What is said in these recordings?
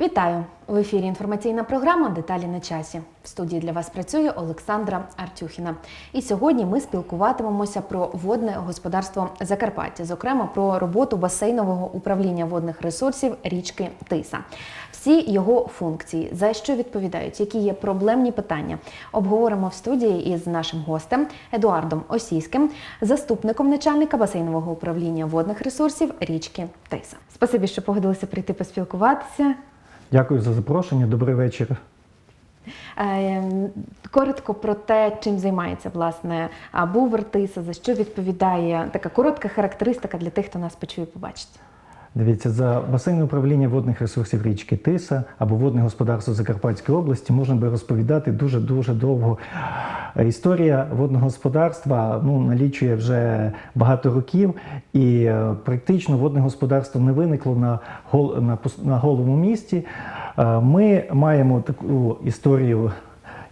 Вітаю в ефірі. Інформаційна програма Деталі на часі. В студії для вас працює Олександра Артюхіна. І сьогодні ми спілкуватимемося про водне господарство Закарпаття, зокрема про роботу басейнового управління водних ресурсів річки Тиса. Всі його функції, за що відповідають, які є проблемні питання, обговоримо в студії із нашим гостем Едуардом Осійським, заступником начальника басейнового управління водних ресурсів річки Тиса. Спасибі, що погодилися прийти поспілкуватися. Дякую за запрошення. Добрий вечір. Е, Коротко про те, чим займається власне Бувертиса, за що відповідає така коротка характеристика для тих, хто нас почує побачить. Дивіться, за басейне управління водних ресурсів річки Тиса або водне господарство Закарпатської області можна би розповідати дуже дуже довго. Історія водного господарства ну, налічує вже багато років, і е, практично водне господарство не виникло на, гол, на, на голому місці. Е, Ми маємо таку історію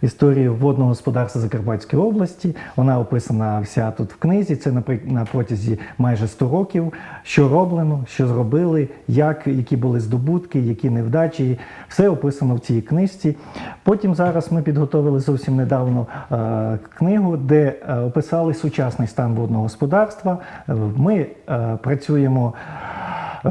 історію водного господарства Закарпатської області. Вона описана вся тут в книзі. Це на протязі майже 100 років. Що роблено, що зробили, як, які були здобутки, які невдачі. Все описано в цій книжці. Потім зараз ми підготовили зовсім недавно е, книгу, де е, описали сучасний стан водного господарства. Ми е, працюємо.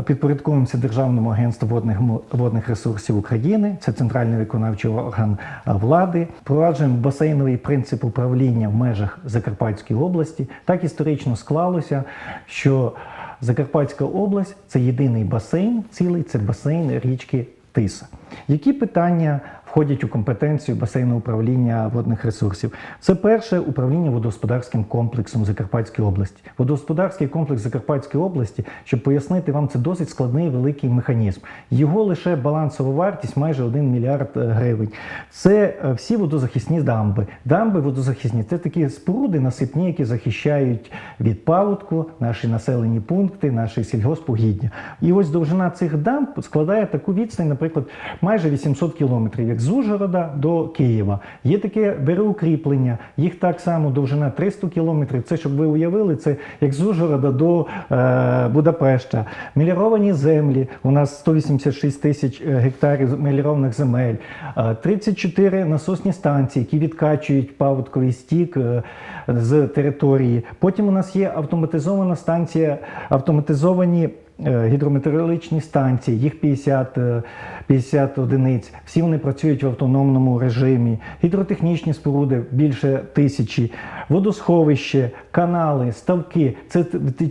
Підпорядковуємося Державному агентству водних водних ресурсів України, це центральний виконавчий орган влади. Впроваджуємо басейновий принцип управління в межах Закарпатської області. Так історично склалося, що Закарпатська область це єдиний басейн, цілий це басейн річки Тиса. Які питання входять у компетенцію басейного управління водних ресурсів? Це перше управління водогосподарським комплексом Закарпатської області. Водогосподарський комплекс Закарпатської області, щоб пояснити вам, це досить складний великий механізм. Його лише балансова вартість майже 1 мільярд е, гривень. Це е, всі водозахисні дамби. Дамби водозахисні це такі споруди насипні, які захищають від паводку наші населені пункти, наші сільгоспугіддя. І ось довжина цих дамб складає таку відстань, наприклад, майже 800 кілометрів, як з Ужгорода до Києва. Є таке береукріплення, їх так само довжина 300 кілометрів. Це щоб ви уявили, це як з Ужгорода до е, Будапешта. Меліровані землі. У нас 186 тисяч е, гектарів мелірованих земель, Е, 34 насосні станції, які відкачують паводковий стік е, з території. Потім у нас є автоматизована станція, автоматизовані. Е, Гідрометеорологічні станції, їх 50, е, 50 одиниць. Всі вони працюють в автономному режимі. Гідротехнічні споруди більше тисячі, водосховище, канали, ставки. Це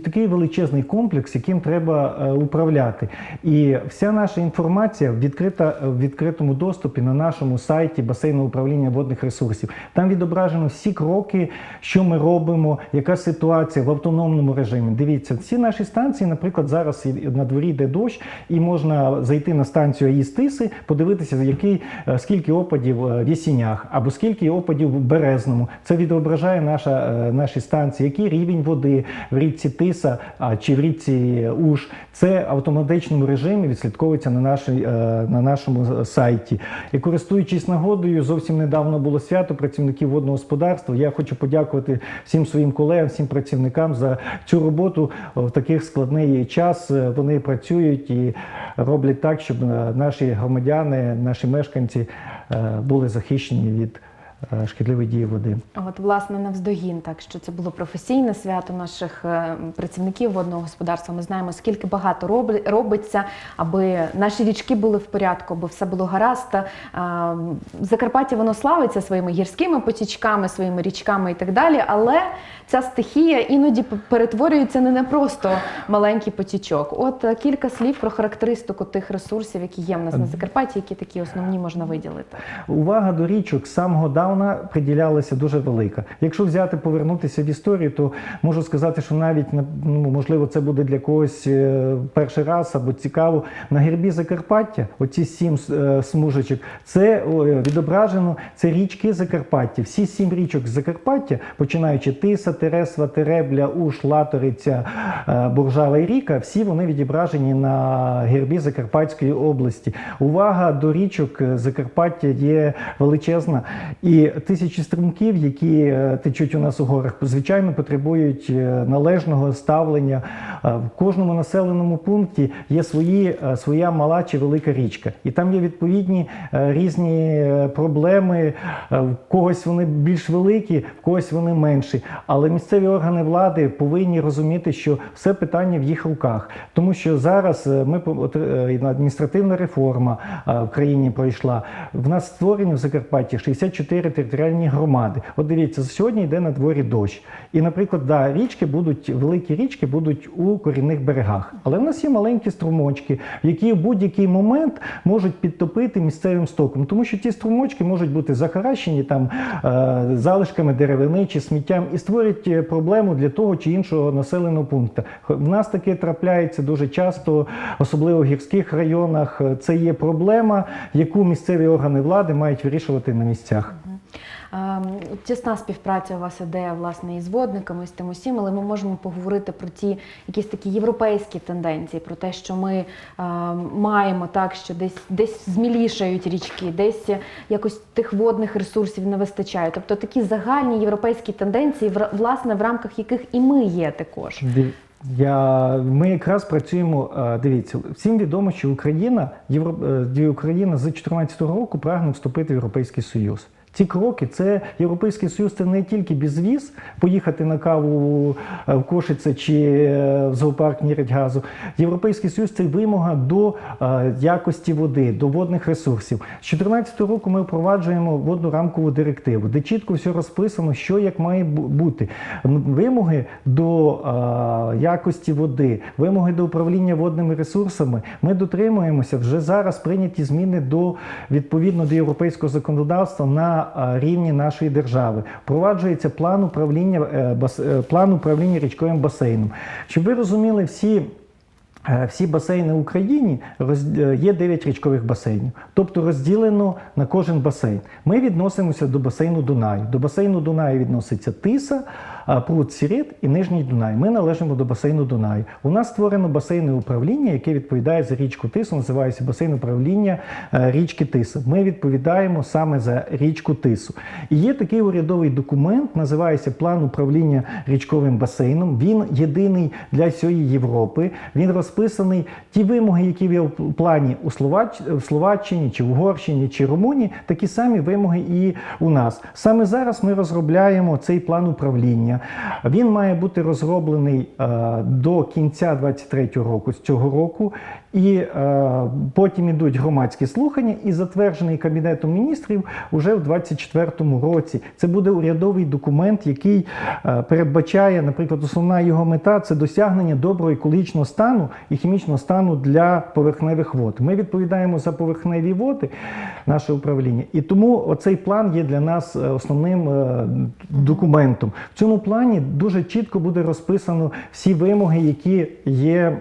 такий величезний комплекс, яким треба е, управляти. І вся наша інформація відкрита в відкритому доступі на нашому сайті басейного управління водних ресурсів. Там відображено всі кроки, що ми робимо, яка ситуація в автономному режимі. Дивіться, ці наші станції, наприклад, зараз і- на дворі йде дощ, і можна зайти на станцію АІС Тиси, подивитися, який, е, скільки опадів е, в Єсінях або скільки опадів в Березному. Це відображає наша, е, наші станції, який рівень води в річці Тиса чи в річці Уж. Це в автоматичному режимі відслідковується на, нашій, на нашому сайті. І користуючись нагодою, зовсім недавно було свято працівників водного господарства. Я хочу подякувати всім своїм колегам, всім працівникам за цю роботу в такий складний час. Е, Вони працюють і роблять так, щоб е, наші громадяни, наші мешканці е, були захищені від шкідливої дії води. От, власне, навздогін, так що це було професійне свято наших працівників водного господарства. Ми знаємо, скільки багато робиться, аби наші річки були в порядку, аби все було гаразд. Закарпаття воно славиться своїми гірськими потічками, своїми річками і так далі. Але ця стихія іноді перетворюється не на просто маленький потічок. От е, кілька слів про характеристику тих ресурсів, які є в нас на Закарпатті, які такі основні можна виділити. Увага до річок з самого давна приділялася дуже велика. Якщо взяти повернутися в історію, то можу сказати, що навіть на- ну, можливо це буде для когось е, перший раз або цікаво. На гербі Закарпаття, оці сім е, смужечок, це е, відображено. Це річки Закарпаття. Всі сім річок Закарпаття, починаючи Тиса, Тересва, Теребля, Уш, Латориця, е, Буржава і Ріка, всі вони відображені на гербі Закарпатської області. Увага до річок е, Закарпаття є величезна. І тисячі струмків, які е, течуть у нас у горах, звичайно, потребують належного ставлення. В кожному населеному пункті є свої, своя мала чи велика річка, і там є відповідні різні проблеми. В когось вони більш великі, в когось вони менші. Але місцеві органи влади повинні розуміти, що все питання в їх руках, тому що зараз е, ми е, адміністративна реформа е, в країні пройшла. В нас створені в Закарпатті 64 територіальні громади. От дивіться, сьогодні йде на дворі дощ. І, наприклад, да, річки будуть, великі річки будуть у корінних берегах. Але в нас є маленькі струмочки, які в будь-який момент можуть підтопити місцевим стоком, тому що ті струмочки можуть бути захаращені там залишками деревини чи сміттям і створять е, проблему для того чи іншого населеного пункту. В нас таке трапляється дуже часто, особливо в гірських районах. Е, Це є проблема, яку місцеві органи влади мають вирішувати на місцях. Ем, Тісна співпраця у вас іде власне із водниками, з тим усім, але ми можемо поговорити про ті якісь такі європейські тенденції, про те, що ми ем, маємо так, що десь десь змілішають річки, десь якось тих водних ресурсів не вистачає. Тобто такі загальні європейські тенденції, власне, в рамках яких і ми є також. Я, ми якраз працюємо. е, Дивіться, всім відомо, що Україна, Євро, е, Україна з 2014 року прагне вступити в Європейський Союз. Ці кроки це Європейський Союз, це не тільки безвіз, поїхати на каву е, в Кошице чи е, в зоопарк мірять газу. Європейський Союз це вимога до е, якості води, до водних ресурсів. З 2014 року ми впроваджуємо водну рамкову директиву, де чітко все розписано, що як має бути. Вимоги до якості води, вимоги до управління водними ресурсами. Ми дотримуємося вже зараз прийняті зміни до відповідно до європейського законодавства на рівні нашої держави. Впроваджується план управління е, е, план управління річковим басейном. Щоб ви розуміли всі. Е, Всі басейни в Україні є 9 річкових басейнів, тобто розділено на кожен басейн. Ми відносимося до басейну Дунаю. До басейну Дунаю відноситься Тиса, пруд Сірет і Нижній Дунай. Ми належимо до басейну Дунаю. У нас створено басейне управління, яке відповідає за річку Тису, називається басейн управління е, річки Тиса. Ми відповідаємо саме за річку Тису. І є такий урядовий документ, називається План управління річковим басейном. Він єдиний для всієї Європи. Він розписаний ті вимоги, які є в плані у Словаччині, чи в Угорщині, чи Румунії, такі самі вимоги і у нас. Саме зараз ми розробляємо цей план управління. Він має бути розроблений е, до кінця 23-го року з цього року. І е, потім ідуть громадські слухання і затверджений Кабінетом міністрів уже в 24-му році. Це буде урядовий документ, який е, передбачає, наприклад, основна його мета це досягнення доброго екологічного стану і хімічного стану для поверхневих вод. Ми відповідаємо за поверхневі води, наше управління, і тому оцей план є для нас е, основним е, документом. В цьому плані дуже чітко буде розписано всі вимоги, які є.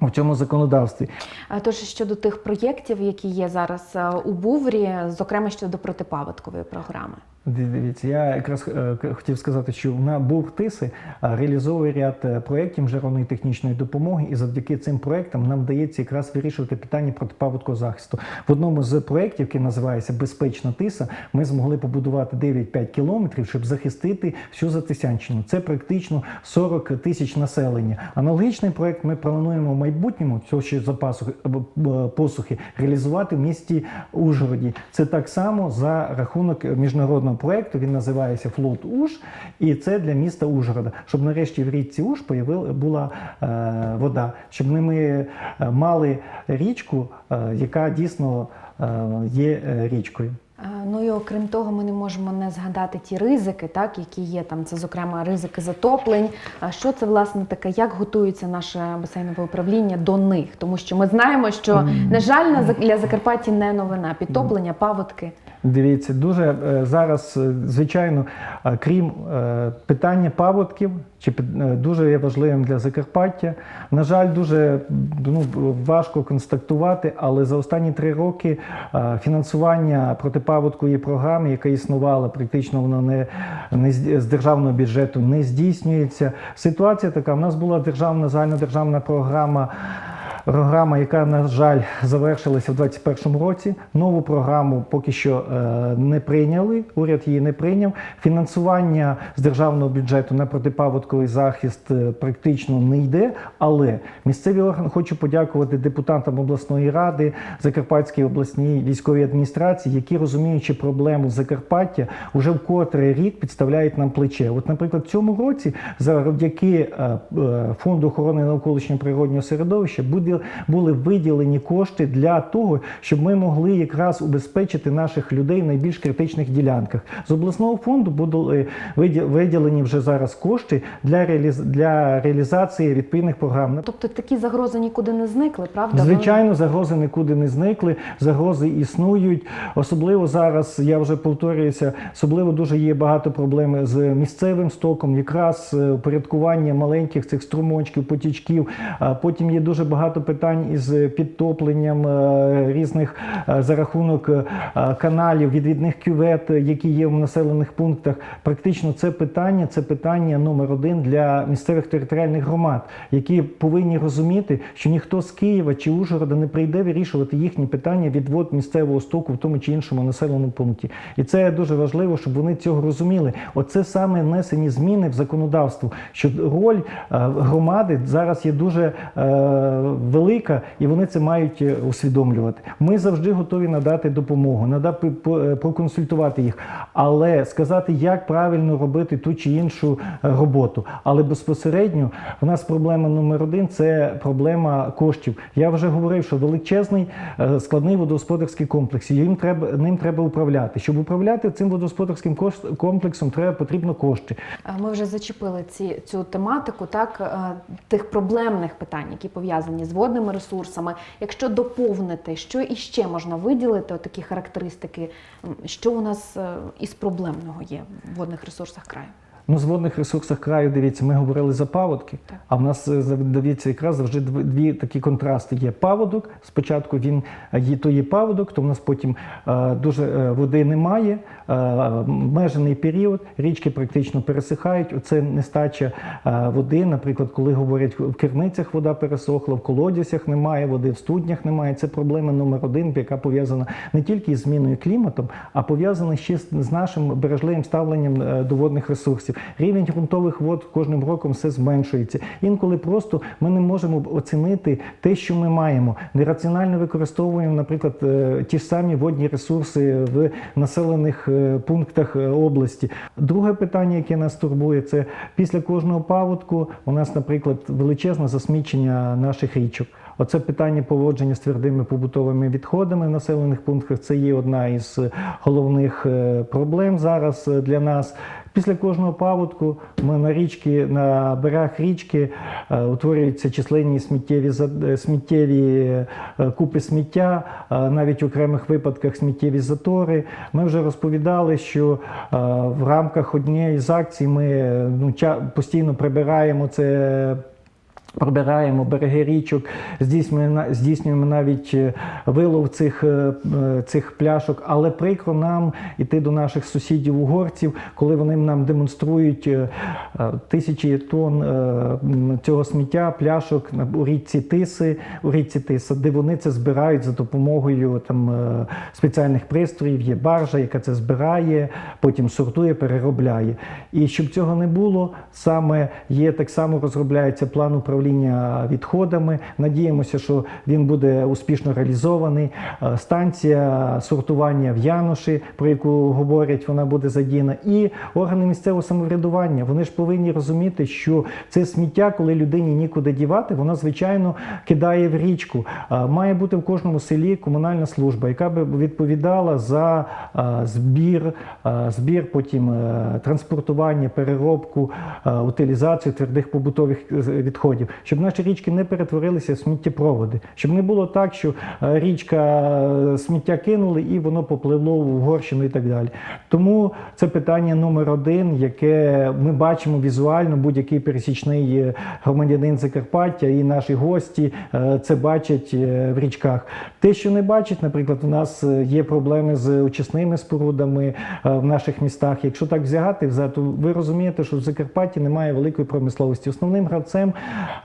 У цьому законодавстві А Тож щодо тих проєктів, які є зараз е, у Буврі, зокрема щодо протипаводкової програми. Ди- Дивіться, я якраз е, хотів сказати, що на БУР ТИСи е, реалізовує ряд е, проєктів міжнародної технічної допомоги, і завдяки цим проєктам нам вдається якраз вирішувати питання протипаводкового захисту. В одному з проєктів, який називається Безпечна тиса, ми змогли побудувати 9-5 кілометрів, щоб захистити всю Затисянщину. Це практично 40 тисяч населення. Аналогічний проєкт ми плануємо в майбутньому цього ще запасу посухи реалізувати в місті Ужгороді. Це так само за рахунок міжнародного проєкту. Він називається Флот Уж, і це для міста Ужгорода, щоб нарешті в річці Уж появила була е, вода, щоб ми, е, мали річку, е, яка дійсно є річкою. Ну і окрім того, ми не можемо не згадати ті ризики, так які є там. Це зокрема ризики затоплень. А що це власне таке? Як готується наше басейнове управління до них? Тому що ми знаємо, що на жаль, для Закарпатті не новина. Підтоплення, паводки. Дивіться, дуже е, зараз, е, звичайно, е, крім питання паводків, чи дуже є важливим для Закарпаття. На жаль, дуже ну, важко констатувати, але за останні три роки фінансування протипаводкової програми, яка існувала, практично вона не, не з державного бюджету не здійснюється. Ситуація така: в нас була державна загальнодержавна програма програма, яка, на жаль, завершилася в 2021 році. Нову програму поки що е, не прийняли. Уряд її не прийняв. Фінансування з державного бюджету на протипаводковий захист е, практично не йде. Але місцеві органи хочу подякувати депутатам обласної ради, Закарпатській обласній військовій адміністрації, які розуміючи проблему Закарпаття, уже в котрий рік підставляють нам плече. От, наприклад, в цьому році завдяки е, фонду охорони навколишнього природнього середовища буде- були виділені кошти для того, щоб ми могли якраз убезпечити наших людей в найбільш критичних ділянках. З обласного фонду будуть виді- виділені вже зараз кошти для для реалізації відповідних програм. Тобто такі загрози нікуди не зникли, правда? Звичайно, загрози нікуди не зникли. Загрози існують. Особливо зараз, я вже повторююся, особливо дуже є багато проблем з місцевим стоком, якраз е, упорядкування маленьких цих струмочків, потічків. Потім є дуже багато питань із підтопленням е, різних е, за рахунок е, каналів, відвідних кювет, які є в населених пунктах. Практично це питання, це питання номер один для місцевих територіальних громад, які повинні розуміти, що ніхто з Києва чи Ужгорода не прийде вирішувати їхні питання відвод місцевого стоку в тому чи іншому населеному пункті. І це дуже важливо, щоб вони цього розуміли. Оце саме внесені зміни в законодавство, що роль громади зараз є дуже велика, і вони це мають е, усвідомлювати. Ми завжди готові надати допомогу, надати е, проконсультувати їх, але сказати, як правильно робити ту чи іншу е, роботу. Але безпосередньо в нас проблема номер один це проблема коштів. Я вже говорив, що величезний складний водогосподарський комплекс. Їм треба ним треба управляти. Щоб управляти цим водогосподарським кош- комплексом, треба потрібно кошти. Ми вже зачепили ці, цю тематику, так тих проблемних питань, які пов'язані з водними ресурсами. Якщо доповнити, що іще можна виділити, такі характеристики, що у нас е, із проблемного є в водних ресурсах краю? Ну, з водних ресурсах краю, дивіться, ми говорили за паводки, Так. а в нас е, дивіться, якраз завжди дві такі контрасти. Є паводок. Спочатку він е, є, то є паводок, то в нас потім е, дуже е, води немає, е, межений період, річки практично пересихають. Оце нестача е, води. Наприклад, коли говорять в керницях вода пересохла, в колодязях немає води, в студнях немає. Це проблема номер один, яка пов'язана не тільки з зміною клімату, а пов'язана ще з нашим бережливим ставленням е, до водних ресурсів. Рівень ґрунтових вод кожним роком все зменшується. Інколи просто ми не можемо оцінити те, що ми маємо. Нераціонально використовуємо, наприклад, е, ті ж самі водні ресурси в населених е, пунктах е, області. Друге питання, яке нас турбує, це після кожного паводку у нас, наприклад, величезне засмічення наших річок. Оце питання поводження з твердими побутовими відходами в населених пунктах. Це є одна із е, головних е, проблем зараз е, для нас. Після кожного паводку ми на річки, на берегах річки утворюються численні сміттєві сміттєві купи сміття, навіть в окремих випадках сміттєві затори. Ми вже розповідали, що в рамках однієї з акцій ми ну, постійно прибираємо це. Пробираємо береги річок, здійснюємо, навіть е, вилов цих, е, е, цих пляшок, але прикро нам іти до наших сусідів угорців, коли вони нам демонструють тисячі тонн цього сміття, пляшок у річці Тиси, у річці Тиса, де вони це збирають за допомогою там, спеціальних пристроїв. Є баржа, яка це збирає, потім сортує, переробляє. І щоб цього не було, саме є так само розробляється план управління відходами. Надіємося, що він буде успішно реалізований. Е, Станція сортування в Януші, про яку говорять, вона буде задіяна. І органи місцевого самоврядування. Вони ж повинні розуміти, що це сміття, коли людині нікуди дівати, вона звичайно кидає в річку. Е, Має бути в кожному селі комунальна служба, яка би відповідала за е, збір, збір, потім транспортування, переробку, утилізацію твердих побутових е, відходів, щоб наші річки не перетворилися в сміттєпроводи, щоб не було так, що е, річка е, сміття кинули і воно попливло в Угорщину і так далі. Тому це питання номер один, яке ми бачимо візуально, будь-який пересічний е, громадянин Закарпаття і наші гості це бачать в річках. Те, що не бачать, наприклад, у нас є проблеми з очисними спорудами в наших містах. Якщо так взяти, то ви розумієте, що в Закарпатті немає великої промисловості. Основним гравцем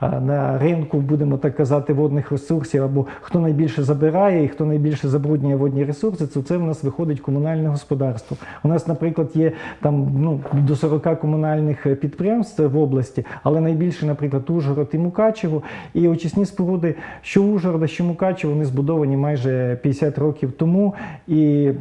на ринку, будемо так казати, водних ресурсів, або хто найбільше забирає і хто найбільше забруднює водні ресурси, то це в нас виходить комунальне господарство. У нас, наприклад, є там ну, до 40 комунальних е, підприємств в області, але найбільше, наприклад, Ужгород і Мукачево. І очисні споруди, що Ужгорода, що Мукачево, вони збудовані майже 50 років тому. І е,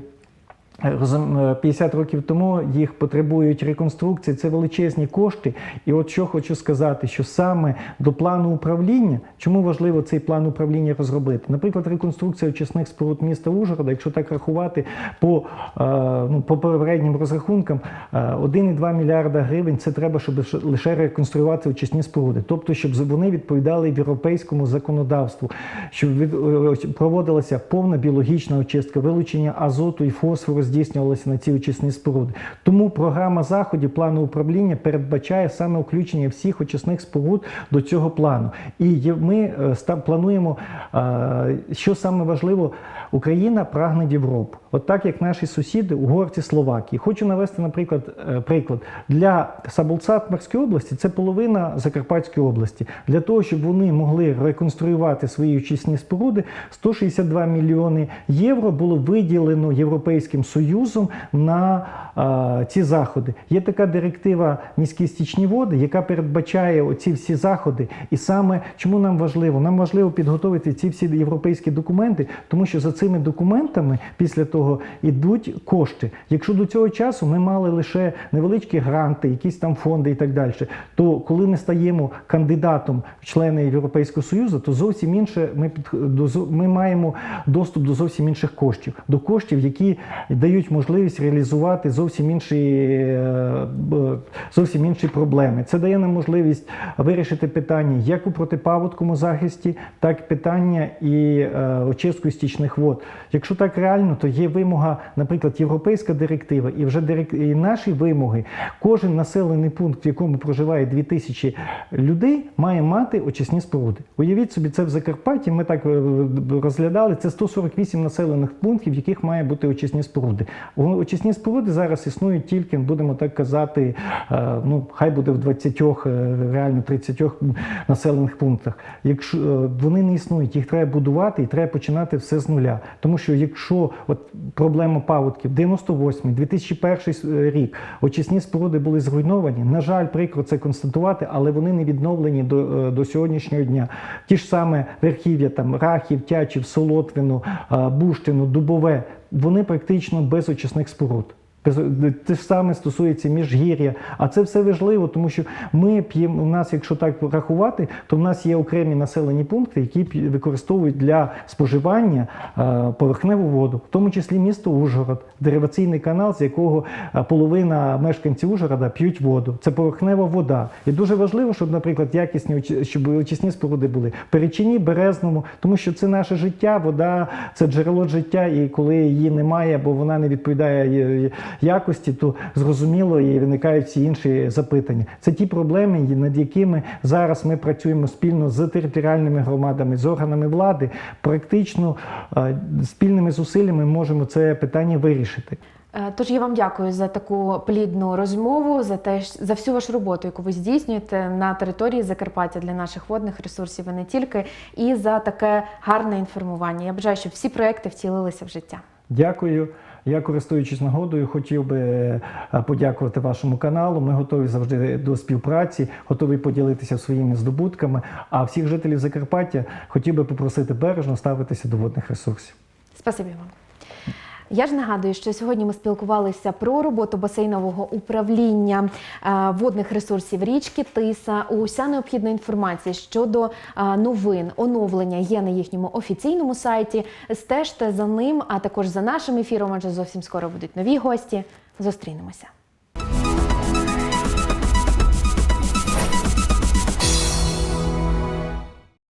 50 років тому їх потребують реконструкції, це величезні кошти. І от що хочу сказати, що саме до плану управління, чому важливо цей план управління розробити? Наприклад, реконструкція очисних споруд міста Ужгорода, якщо так рахувати по, е, ну, по попереднім розрахункам, е, 1,2 мільярда гривень це треба, щоб лише- реконструювати очисні споруди. Тобто, щоб вони відповідали європейському законодавству, щоб е, проводилася повна біологічна очистка, вилучення азоту і фосфору здійснювалося на ці очисні споруди. Тому програма заходів плану управління передбачає саме включення всіх очисних споруд до цього плану. І ми е, плануємо, е, що саме важливо, Україна прагне в Європу. От так як наші сусіди, угорці, Словакії. Хочу навести, наприклад, е, приклад для Саболцатмарської області це половина Закарпатської області. Для того, щоб вони могли реконструювати свої очисні споруди, 162 мільйони євро було виділено Європейським Союзом на е, ці заходи. Є така директива міські стічні води, яка передбачає оці всі заходи. І саме чому нам важливо? Нам важливо підготовити ці всі європейські документи, тому що за цими документами після того йдуть кошти. Якщо до цього часу ми мали лише невеличкі гранти, якісь там фонди і так далі, то коли ми стаємо кандидатом в члени Європейського Союзу, то зовсім інше ми під ми маємо доступ до зовсім інших коштів, до коштів, які дають можливість реалізувати зовсім інші е, зовсім інші проблеми. Це дає нам можливість вирішити питання як у протипаводковому захисті, так і питання і е, очистку стічних вод. Якщо так реально, то є вимога, наприклад, європейська директива, і вже дирек... і наші вимоги. Кожен населений пункт, в якому проживає 2000 людей, має мати очисні споруди. Уявіть собі, це в Закарпатті. Ми так е, розглядали. Це 148 населених пунктів, в яких має бути очисні споруди. Очисні споруди зараз існують тільки, будемо так казати, е, ну хай буде в 20, е, реально 30 населених пунктах. Якщо вони не існують, їх треба будувати і треба починати все з нуля. Тому що якщо от проблема паводків, 98 2001 рік очисні споруди були зруйновані. На жаль, прикро це констатувати, але вони не відновлені до, е, до сьогоднішнього дня. Ті ж саме верхів'я, там Рахів, Тячів, Солотвину, е, Буштину, Дубове, вони практично без очисних споруд. Те ж саме стосується міжгір'я, а це все важливо, тому що ми п'ємо. У нас, якщо так рахувати, то в нас є окремі населені пункти, які використовують для споживання е, поверхневу воду, в тому числі місто Ужгород, дериваційний канал, з якого е, половина мешканців Ужгорода п'ють воду. Це поверхнева вода. І дуже важливо, щоб, наприклад, якісні щоб очисні споруди були Перечині, Березному, тому що це наше життя, вода це джерело життя, і коли її немає, бо вона не відповідає е, якості, то зрозуміло і виникають всі інші запитання. Це ті проблеми, над якими зараз ми працюємо спільно з територіальними громадами, з органами влади. Практично е, спільними зусиллями можемо це питання вирішити. Е, Тож я вам дякую за таку плідну розмову, за те, за всю вашу роботу, яку ви здійснюєте на території Закарпаття для наших водних ресурсів і не тільки, і за таке гарне інформування. Я бажаю, щоб всі проекти втілилися в життя. Дякую. Я користуючись нагодою, хотів би е, подякувати вашому каналу. Ми готові завжди до співпраці, готові поділитися своїми здобутками. А всіх жителів Закарпаття хотів би попросити бережно ставитися до водних ресурсів. Спасибі вам. Я ж нагадую, що сьогодні ми спілкувалися про роботу басейнового управління е, водних ресурсів річки Тиса. Уся необхідна інформація щодо е, новин, оновлення є на їхньому офіційному сайті. Стежте за ним, а також за нашим ефіром, адже зовсім скоро будуть нові гості. Зустрінемося.